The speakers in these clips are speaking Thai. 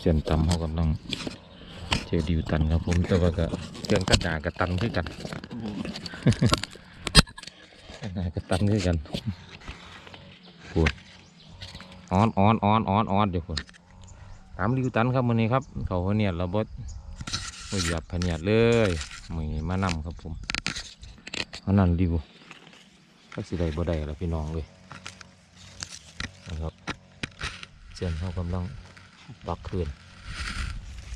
เสียนตำเขากำลังเจอดิวตันครับผมแต่ว่าก็เครื่องกระดากระตันคือกันกระดากระตันคือกันปวดออนออนออนออนออนเดี๋ยวคนตามดิวตันครับวันนี้ครับ เขาเนี่ยระบดไม่หยับพเนียดเลยมือมานำครับผมอันนั้นดิวก็สิได้บ่ได้ละพี่น้องเลยนะครับเสียนเขากำลัง ตักคืน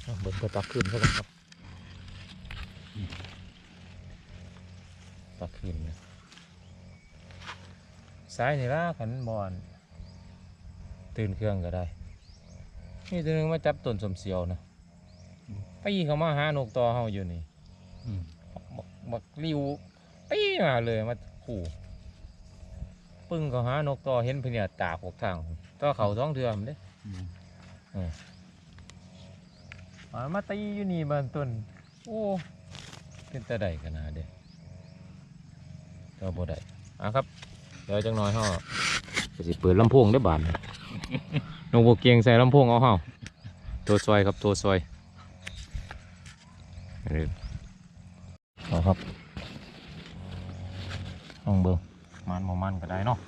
เอาเบิ้งก็ตักคืนเขากันครับตักคืนนะสายนี่ละขันบอลตื่นเครื่องก็ได้ นี่ตัวหนึงมาจับต้นสมเสียวนะไปเขามาหานกต่อเฮาอยู่นี่บักบักริวปีมาเลยมาขู่ปึ้งเขาหานกต่อเห็นเพนเนี่ยตากหกทางต่อเขาท้องเทือมนเด้ มามาตีอยู่นี่บานต้น โอ้เป็นตาใดกันนะเด้เจ้าบ่ได้อะครับ เดี๋ยวจังน้อยเฮาก็สิเปิดลำโพงได้อบานนกบกเกียงใส่ลำโพงเอาเฮาตัวซอยครับตัวซอยนี่เอาครับลองเบิ่งมันบ่มันก็ได้เนาะ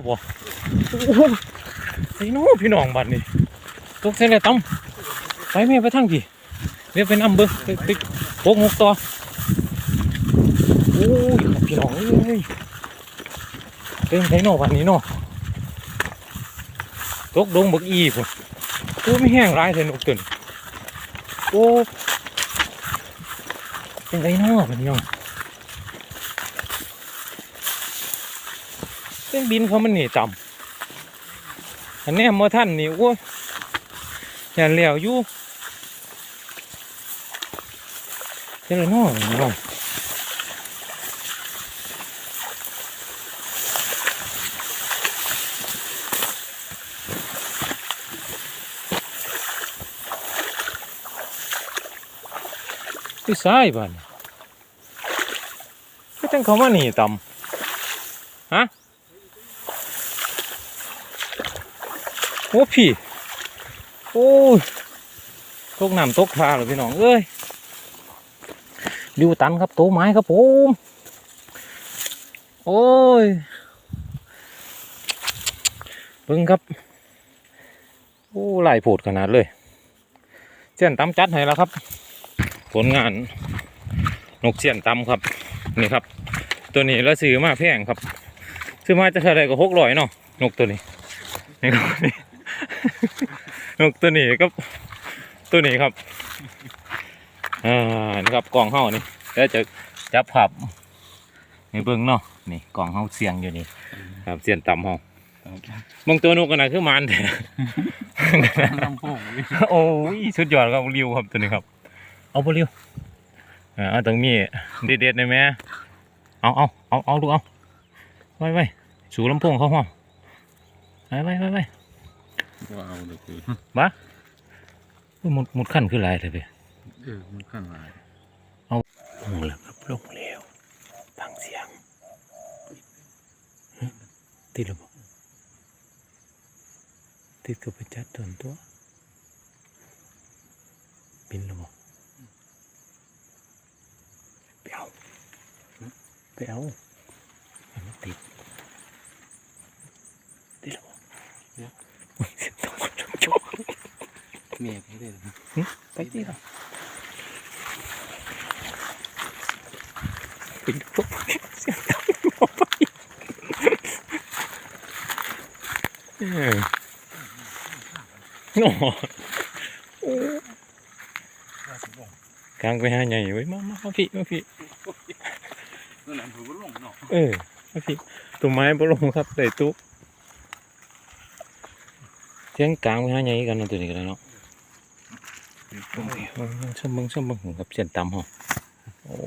น้องบ่โอ้โหไอ้น้องพี่น้องบัดนี่ตกเส้นเลยตั้มไปแม่ไปทางพี่เรียกไปนำเบิ้งไปไปโปกหกต่อโอ้ยพี่น้องเอ้ยเป็นไงเนาะบัดนี้เนาะตกดงบักอีพุ่นโอ้ไม่แห้งร้ายเลยนกตื่นโอ้เป็นไงเนาะบัดนี้เนาะ เค รื่องบินเขามันนีต่ำอันนี้มอท่านนี่โอ้ยอย่าเหลียวอยู่เจ้าน้อยน้องที่ซ้ายบ้านก็จังเขามาหนีต่ำฮะ โอ้พี่ โอ้ยตกน้ำตกปลาเลยพี่น้องเอ้ยดิวตันครับโตไม้ครับผมโอ้ยเบิ่งครับ โอ้หลายโผดขนาดเลยเสี้ยนตำจัดให้แล้วครับ ผลงาน นกเสี้ยนตำครับ นี่ครับ ตัวนี้เราซื้อมาแพงครับ ซื้อมาจะเท่าไรก็หกร้อยเนาะนกตัวนี้นี่ครับ นกตัวนี้ก็ตัวนี้ครับอ่านี่ครับกล่องเฮานี่แล้วจะจับผับนี่เบิ่งเนาะนี่กล่องเฮาเสียงอยู่นี่ครับเสียนต่ำเฮาบางตัวนกกันนะคือมันแท้ลำโอ้ยสุดยอดครับริวครับตัวนี้ครับ เอาไปริวอ่าเอาตรงนี้เด็ดๆได้ไหมเอาเอาเอาเอาดูเอาไว้ไว้สูลำโพงเข้าห้องไว้ไว้ไว้ไว้ ว่าเอาเลยคือบ้าอุ๊ยหมดหมดขั้นคืออะไรเลยเพี่เออมันข้างหลายลงแล้วครับลงแล้วฟังเสียงฮะติดหรือเปล่าติดกับไปจัดตนตัวบินหรือเปล่าไปเอาไปเอาให้มันติดติดหรือเปล่าอุ๊ยเสียงต้องคนชม เมียพี่เลยนะไปที่เราปิดพวกเสียงดังออกไปเออโอ้โหกลางไปหาใหญ่ไว้ยมามามาพี่มาพี่นั่นแหละผมก็ลงเนาะเออมาพี่ตัวไม้บลงครับใส่ตุ๊เสียงกลางไปหาใหญ่กันเนาะตัวนี้กันแล้วเนาะ เบิ่งชมเบิ่งชมเบิ่งกับเสียนตำหอโอ้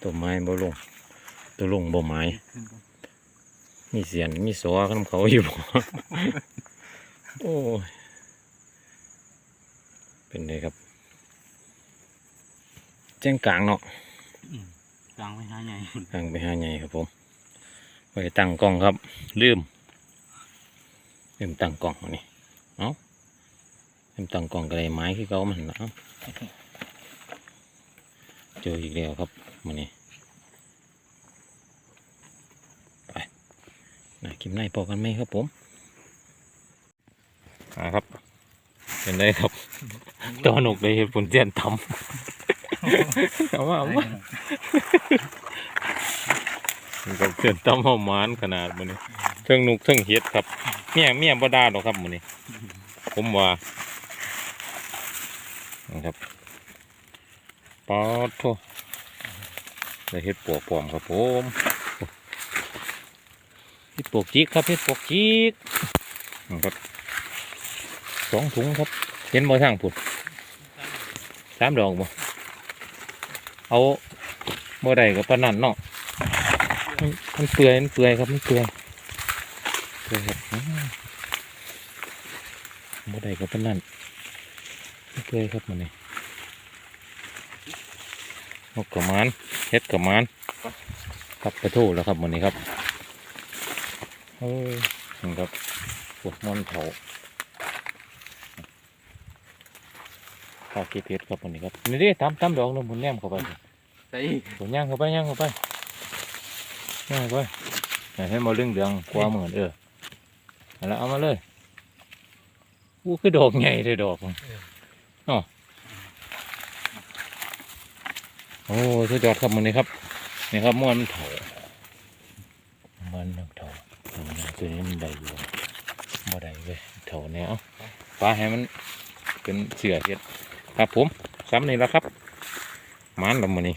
ตัวไม้บ่ลง ตัวลงบ่ไม้มีเสียนมีสอขนมเขาอยู่บ่โอ้เป็นไงครับ แจ้งกลางเนาะกลางไว้หาใหญ่กลางไปหาใหญ่ครับผมไปตั้งกล้องครับ ลืมลืมตั้งกล้องอันนี้ ตั้งกล้องกระไรไม้คือเก่ามันนะเอ้าเจออีกแล้วครับมันนี้ไปนะกิมไนพอกันไหมครับผมอ่าครับเป็นไงครับตัวหนุกเลยเห็นผลเจียนทำเอาว่าเอาว่ามันก็เพื่อนต้มหอมานขนาดมันนี้เทิงนุกเทิงเฮ็ดครับเมียเมียบ่ได้หรอกครับมันนี้ผมว่า นะครับปอดทได้เฮ็ดปวกปลอมครับผมเฮ็ดปวกจิกครับเฮ็ดปวกจิกนะครับสองถุงครับ เห็นบ่ทางผุดสามดอกบ่เอาบ่ได้กับปนันเนาะมันเปื่อยมันเปื่อยครับมันเปื่อยเปื่อยครับอืมบ่ได้ก็เป็นนั่นมัน เปื่อยครับมันนี่นกกระมานเฮ็ดกระมานครับกระทู้แล้วครับมันนี้ครับเฮ้ยนี่ครับพวกมันเผาข้าวเก็บเห็ดครับมันนี้ครับนี่เด้ตามตามดอกนึงมันแนมเข้าไปสิใส่ผมย่างเข้าไปย่างเข้าไปย่างเข้าไปให้มาเรื่องเดืองกว่าเหมือนเออเอาละเอามาเลยอู้คือดอกใหญ่เลยดอกมัน อ๋อโอ้สุดยอดครับมันนี่ครับ นี่ครับม้วนเถามันเถาตัวนี้ตัวนี้มันได้อยู่บ่ได้เว้ยเถาเนี่ยเอาฟ้าให้มันเป็นเสือเห็ดครับผมซ้ำนี่แล้วครับมันล้วมันนี่